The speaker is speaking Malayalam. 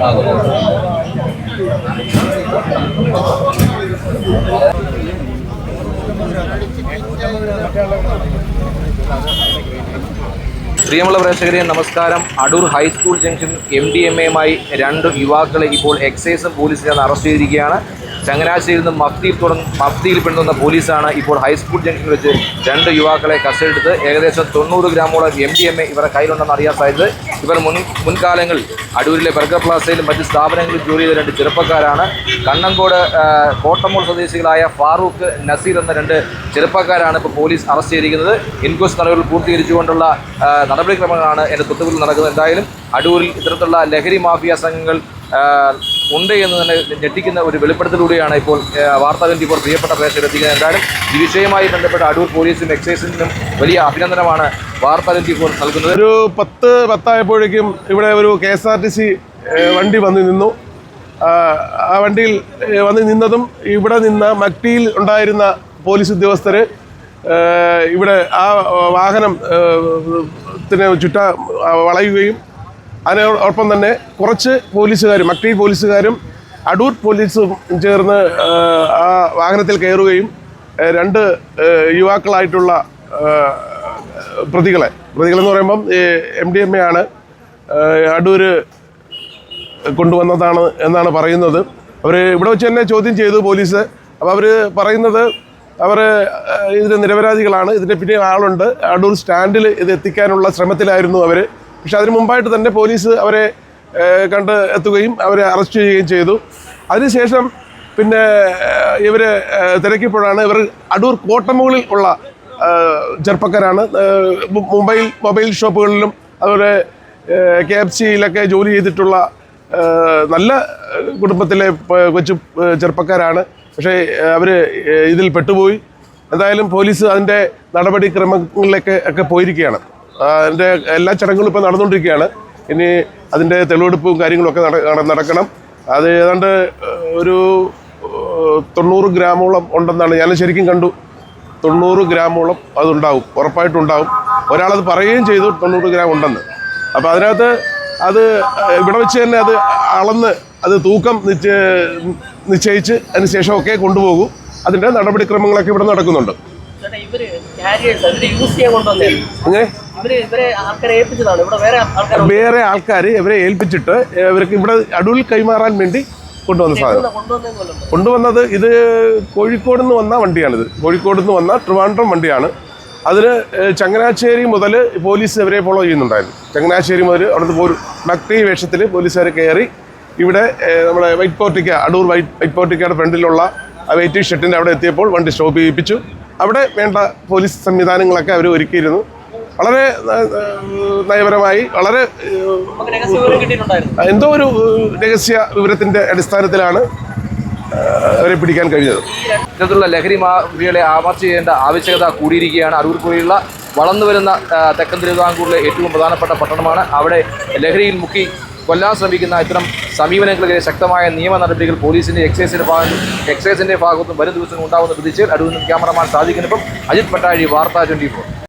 Halo. പ്രിയമുള്ള പ്രേക്ഷകരെ നമസ്കാരം. Adoor high school junction M D M എയുമായി രണ്ട് യുവാക്കളെ ഇപ്പോൾ എക്സൈസും പോലീസ് ചേർന്ന് അറസ്റ്റ് ചെയ്തിരിക്കുകയാണ്. ചങ്ങനാശ്ശേരിയിൽ നിന്ന് മഫ്തിയിൽ തുടങ്ങി മഫ്തിയിൽ പെടുന്ന പോലീസാണ് ഇപ്പോൾ ഹൈസ്കൂൾ ജംഗ്ഷനിൽ വെച്ച് രണ്ട് യുവാക്കളെ കസ്റ്റഡിയെടുത്ത് ഏകദേശം തൊണ്ണൂറ് ഗ്രാമോളം എം ഡി എം എ ഇവരുടെ കയ്യിലുണ്ടെന്ന് അറിയാൻ സാധിച്ചത്. ഇവർ മുൻ മുൻകാലങ്ങളിൽ അടൂരിലെ ബർഗർ പ്ലാസയിലും മറ്റ് സ്ഥാപനങ്ങളിൽ ജോലി ചെയ്ത രണ്ട് ചെറുപ്പക്കാരാണ്. കണ്ണങ്കോട് കോട്ടമോൾ സ്വദേശികളായ ഫാറൂഖ് നസീർ എന്ന രണ്ട് ചെറുപ്പക്കാരാണ് ഇപ്പോൾ പോലീസ് അറസ്റ്റ് ചെയ്തിരിക്കുന്നത്. ഇൻക്വസ്റ്റ് നടപടികൾ പൂർത്തീകരിച്ചുകൊണ്ടുള്ള നടപടിക്രമങ്ങളാണ് എന്റെ തൊട്ടുപിൽ നടക്കുന്നത്. എന്തായാലും അടൂരിൽ ഇത്തരത്തിലുള്ള ലഹരി മാഫിയ സംഘങ്ങൾ ഉണ്ട് എന്ന് തന്നെ ഞെട്ടിക്കുന്ന ഒരു വെളിപ്പെടുത്തലൂടെയാണ് ഇപ്പോൾ വാർത്താ വേണ്ടി ഇപ്പോൾ പ്രിയപ്പെട്ട പ്രേക്ഷകർ എത്തിക്കുന്നത്. എന്തായാലും ഈ വിഷയവുമായി ബന്ധപ്പെട്ട അടൂർ പോലീസിനും എക്സൈസിനും വലിയ അഭിനന്ദനമാണ് വാർത്താ വേണ്ടി ഇപ്പോൾ നൽകുന്നത്. ഒരു പത്ത് പത്തായപ്പോഴേക്കും ഇവിടെ ഒരു K S R T C വണ്ടി വന്നു നിന്നു. ആ, വണ്ടിയിൽ വന്ന് നിന്നതും ഇവിടെ നിന്ന മക്ടിയിൽ ഉണ്ടായിരുന്ന പോലീസ് ഉദ്യോഗസ്ഥർ ഇവിടെ ആ വാഹനം ചുറ്റ വളയുകയും അതിനോടൊപ്പം തന്നെ കുറച്ച് പോലീസുകാരും മക്ടി പോലീസുകാരും അടൂർ പോലീസും ചേർന്ന് ആ, വാഹനത്തിൽ കയറുകയും രണ്ട് യുവാക്കളായിട്ടുള്ള പ്രതികളെ പ്രതികളെന്ന് പറയുമ്പം എം ഡി എം എ ആണ്. അടൂർ കൊണ്ടുവന്നതാണ് എന്നാണ് പറയുന്നത്. അവർ ഇവിടെ വെച്ച് തന്നെ ചോദ്യം ചെയ്തു പോലീസ്. അപ്പോൾ അവർ പറയുന്നത് അവർ ഇതിന് നിരപരാധികളാണ്. ഇതിന്റെ പിന്നെ ആളുണ്ട്. അടൂർ സ്റ്റാൻഡിൽ ഇത് എത്തിക്കാനുള്ള ശ്രമത്തിലായിരുന്നു അവർ പക്ഷെ അതിന് മുമ്പായിട്ട് തന്നെ പോലീസ് അവരെ കണ്ട് എത്തുകയും അവരെ അറസ്റ്റ് ചെയ്യുകയും ചെയ്തു. അതിനുശേഷം പിന്നെ ഇവർ തിരക്കിയപ്പോഴാണ് ഇവർ അടൂർ കോട്ടമുകളിൽ ഉള്ള ചെറുപ്പക്കാരാണ്. മുംബൈ മൊബൈൽ ഷോപ്പുകളിലും അതുപോലെ കെ എഫ് സിയിലൊക്കെ ജോലി ചെയ്തിട്ടുള്ള നല്ല കുടുംബത്തിലെ കൊച്ചു ചെറുപ്പക്കാരാണ്. പക്ഷേ അവർ ഇതിൽ പെട്ടുപോയി. എന്തായാലും പോലീസ് അതിന്റെ നടപടിക്രമങ്ങളിലൊക്കെ ഒക്കെ പോയിരിക്കുകയാണ്. അതിന്റെ എല്ലാ ചടങ്ങുകളും ഇപ്പോൾ നടന്നുകൊണ്ടിരിക്കുകയാണ്. ഇനി അതിന്റെ തെളിവെടുപ്പും കാര്യങ്ങളൊക്കെ നട- നട- നടക്കണം. അത് ഏതാണ്ട് ഒരു തൊണ്ണൂറ് ഗ്രാമോളം ഉണ്ടെന്നാണ് ഞാൻ ശരിക്കും കണ്ടു. തൊണ്ണൂറ് ഗ്രാമോളം അതുണ്ടാവും ഉറപ്പായിട്ടുണ്ടാവും. ഒരാളത് പറയുകയും ചെയ്തു തൊണ്ണൂറ് ഗ്രാം ഉണ്ടെന്ന്. അപ്പോൾ അതിനകത്ത് അത് ഇവിടെ വെച്ച് തന്നെ അത് അളന്ന് അത് തൂക്കം നിശ്ച നിശ്ചയിച്ച് അതിന് ശേഷമൊക്കെ കൊണ്ടുപോകും. അതിന്റെ നടപടിക്രമങ്ങളൊക്കെ ഇവിടെ നടക്കുന്നുണ്ട്. അങ്ങനെ വേറെ ആൾക്കാർ ഇവരെ ഏൽപ്പിച്ചിട്ട് ഇവർക്ക് ഇവിടെ അടൂൽ കൈമാറാൻ വേണ്ടി കൊണ്ടുവന്ന സാധനം. കൊണ്ടുവന്നത് ഇത് കോഴിക്കോട് നിന്ന് വന്ന വണ്ടിയാണിത്. കോഴിക്കോട് നിന്ന് വന്ന ട്രിവാൻഡ്രം വണ്ടിയാണ്. അതിൽ ചങ്ങനാശ്ശേരി മുതൽ പോലീസ് ഇവരെ ഫോളോ ചെയ്യുന്നുണ്ടായിരുന്നു. ചങ്ങനാശ്ശേരി മുതൽ അവിടുത്തെ ഭക്തി വേഷത്തിൽ പോലീസുകാർ കയറി ഇവിടെ നമ്മുടെ white portico Adoor white white പോർട്ടിക്കയുടെ ഫ്രണ്ടിലുള്ള ആ വെയിറ്റിംഗ് ഷെഡിന്റെ അവിടെ എത്തിയപ്പോൾ വണ്ടി സ്റ്റോപ്പ് ചെയ്യിപ്പിച്ചു. അവിടെ വേണ്ട പോലീസ് സംവിധാനങ്ങളൊക്കെ അവർ ഒരുക്കിയിരുന്നു. വളരെ നയപരമായി വളരെ എന്തോ ഒരു രഹസ്യ വിവരത്തിന്റെ അടിസ്ഥാനത്തിലാണ് അവരെ പിടിക്കാൻ കഴിഞ്ഞത്. ഇത്തരത്തിലുള്ള ലഹരി മാഫിയകളെ ആമർച്ച ചെയ്യേണ്ട ആവശ്യകത കൂടിയിരിക്കുകയാണ്. അടൂർ പോലെയുള്ള വളർന്നു വരുന്ന തെക്കൻ തിരുവിതാംകൂറിലെ ഏറ്റവും പ്രധാനപ്പെട്ട പട്ടണമാണ്. അവിടെ ലഹരിയിൽ മുക്കി കൊല്ലാൻ ശ്രമിക്കുന്ന ഇത്തരം സമീപനങ്ങൾക്കെതിരെ ശക്തമായ നിയമ നടപടികൾ പോലീസിന്റെ എക്സൈസിന്റെ ഭാഗത്തും എക്സൈസിന്റെ ഭാഗത്തും വരും ദിവസങ്ങൾ ഉണ്ടാകുന്ന പ്രതീക്ഷയിൽ അടൂരിൽ നിന്ന് ക്യാമറമാൻ സാധിക്കുന്നപ്പം അജിത് പട്ടാഴി വാർത്താ ട്വന്റി ഫോർ.